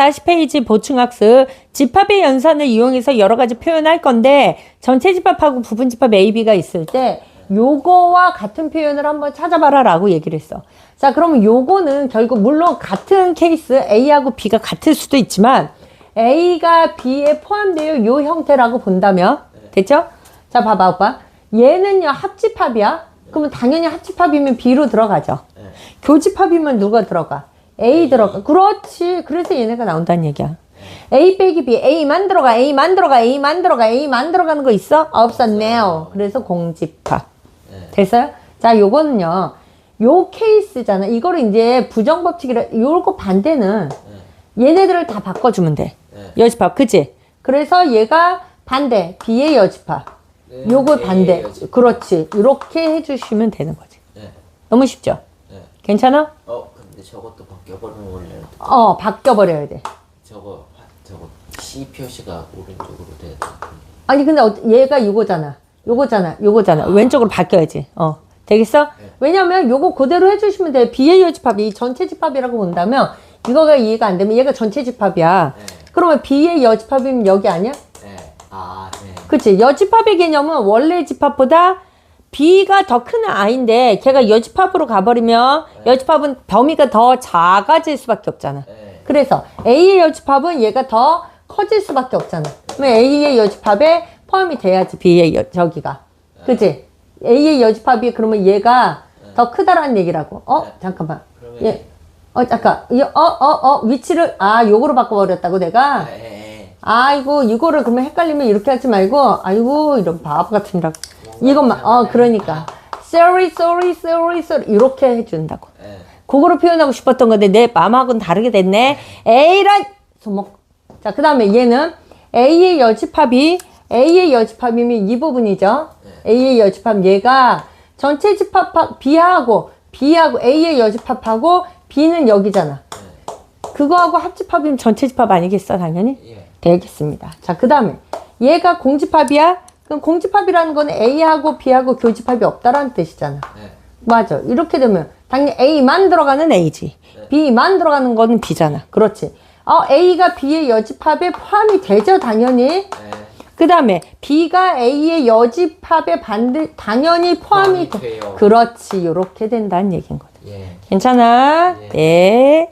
240페이지 보충학습 집합의 연산을 이용해서 여러 가지 표현할 건데 전체 집합하고 부분 집합 A, B가 있을 때 요거와 같은 표현을 한번 찾아봐라 라고 얘기를 했어. 자, 그러면 요거는 결국 물론 같은 케이스 A하고 B가 같을 수도 있지만 A가 B에 포함되어 요 형태라고 본다면 됐죠? 자, 봐봐, 오빠. 얘는요, 합집합이야. 그러면 당연히 합집합이면 B로 들어가죠. 네. 교집합이면 누가 들어가? A 들어가. 그렇지. 그래서 얘네가 나온다는 얘기야. A 빼기 B, A만 들어가, A만 들어가, A만 들어가, A만 들어가는 거 있어? 없었네요. 그래서 공집합. 네. 됐어요? 자, 요거는요. 요 케이스잖아. 이거를 이제 부정법칙이라, 요거 반대는 얘네들을 다 바꿔주면 돼. 네. 여집합, 그치? 그래서 얘가 반대, B의 여집합. 네, 요거 반대. 여집합. 그렇지. 이렇게 해주시면 되는 거지. 네. 너무 쉽죠? 네. 괜찮아? 어 근데 저것도 바뀌어버리면 원래 어, 바뀌어버려야 돼. 저거 저거 C 표시가 오른쪽으로 돼야 돼. 아니, 근데 어- 얘가 이거잖아. 요거잖아. 요거잖아. 왼쪽으로 바뀌어야지. 어. 되겠어? 왜냐면 요거 그대로 해주시면 돼. B의 여집합이 이 전체 집합이라고 본다면 이거가 이해가 안 되면 얘가 전체 집합이야. 네. 그러면 B의 여집합이면 여기 아니야? 네. 아 네. 그치? 여집합의 개념은 원래 집합보다 B가 더 큰 아이인데 걔가 여집합으로 가버리면 여집합은 범위가 더 작아질 수밖에 없잖아. 네. 그래서 A의 여집합은 얘가 더 커질 수밖에 없잖아. 그러면 A의 여집합에 포함이 돼야지 B의 여, 저기가. 그치? A의 여집합이 그러면 얘가 더 크다라는 얘기라고. 어? 네. 잠깐만. 얘, 어, 잠깐. 이- 어, 어, 어, 위치를, 아, 요거로 바꿔버렸다고 내가? 네. 아이고, 이거를 그러면 헷갈리면 이렇게 하지 말고, 아이고, 이런 바보 같은이라고. 이것만, 어, 그러니까. sorry, sorry, sorry, sorry. 이렇게 해준다고. 네. 그거로 표현하고 싶었던 건데, 내 마음하고는 다르게 됐네. A란, 소목. 자, 그 다음에 얘는 A의 여집합이, A의 여집합이면 이 부분이죠. A의 여집합, 얘가 전체 집합, B하고, B하고, A의 여집합하고, B는 여기잖아. 그거하고 합집합이면 전체 집합 아니겠어, 당연히? 예. 되겠습니다. 자, 그 다음에 얘가 공집합이야? 그럼 공집합이라는 건 A하고 B하고 교집합이 없다라는 뜻이잖아. 네. 맞아. 이렇게 되면 당연히 A만 들어가는 A지. B만 들어가는 거는 B잖아. 그렇지. 어, A가 B의 여집합에 포함이 되죠, 당연히. 네. 그 다음에 B가 A의 여집합에 반드 당연히 포함이 돼. 돼요. 그렇지. 이렇게 된다는 얘기인 거다. 예. 괜찮아? 네. 네.